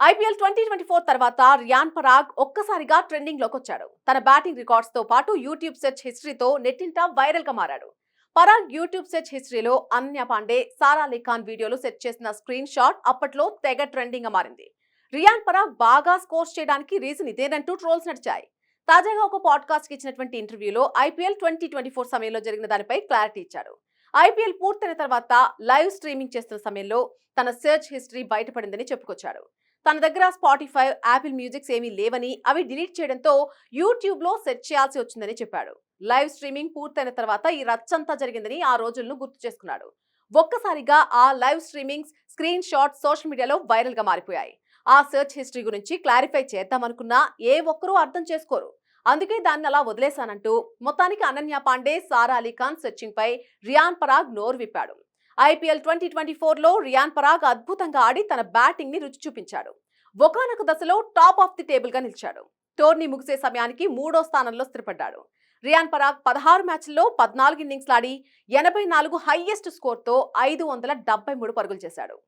IPL twenty twenty four తర్వాత రియాన్ పరాగ్ ఒక్కసారిగా ట్రెండింగ్లోకి వచ్చాడు. తన బ్యాటింగ్ రికార్డ్స్తో పాటు యూట్యూబ్ సెర్చ్ హిస్టరీతో నెట్టింట వైరల్గా మారాడు. పరాగ్ యూట్యూబ్ సెర్చ్ హిస్టరీలో అన్య పాండే సారా అలీ ఖాన్ వీడియోలు సెట్ చేసిన స్క్రీన్ షాట్ అప్పట్లో తెగ ట్రెండింగ్గా మారింది. రియాన్ పరాగ్ బాగా స్కోర్స్ చేయడానికి రీజన్ ఇదేనంటూ ట్రోల్స్ నడిచాయి. తాజాగా ఒక పాడ్కాస్ట్కి ఇచ్చినటువంటి ఇంటర్వ్యూలో ఐపీఎల్ ట్వంటీ ట్వంటీ ఫోర్ సమయంలో జరిగిన దానిపై క్లారిటీ ఇచ్చాడు. ఐపీఎల్ పూర్తయిన తర్వాత లైవ్ స్ట్రీమింగ్ చేస్తున్న సమయంలో తన సెర్చ్ హిస్టరీ బయటపడిందని చెప్పుకొచ్చాడు. తన దగ్గర స్పాటిఫై యాపిల్ మ్యూజిక్స్ ఏమీ లేవని అవి డిలీట్ చేయడంతో యూట్యూబ్లో సెర్చ్ చేయాల్సి వచ్చిందని చెప్పాడు. లైవ్ స్ట్రీమింగ్ పూర్తయిన తర్వాత ఈ రచ్చంతా జరిగిందని ఆ రోజులను గుర్తు చేసుకున్నాడు. ఒక్కసారిగా ఆ live streaming screen shot social మీడియాలో వైరల్గా మారిపోయాయి. ఆ సెర్చ్ హిస్టరీ గురించి క్లారిఫై చేద్దామనుకున్నా ఏ ఒక్కరూ అర్థం చేసుకోరు. అందుకే దాన్ని అలా వదిలేశానంటూ మొత్తానికి అనన్య పాండే సారా అలీ ఖాన్ రియాన్ పరాగ్ నోరు విప్పాడు. ఐపీఎల్ ట్వంటీ ట్వంటీ ఫోర్లో రియాన్ పరాగ్ అద్భుతంగా ఆడి తన బ్యాటింగ్ని రుచి చూపించాడు. ఒకనొక దశలో టాప్ ఆఫ్ ది టేబుల్గా నిలిచాడు. టోర్నీ ముగిసే సమయానికి మూడో స్థానంలో స్థిరపడ్డాడు. రియాన్ పరాగ్ పదహారు మ్యాచ్ల్లో పద్నాలుగు ఇన్నింగ్స్లాడి ఎనభై నాలుగు హైయెస్ట్ స్కోర్తో ఐదు వందల డెబ్బై మూడు పరుగులు చేశాడు.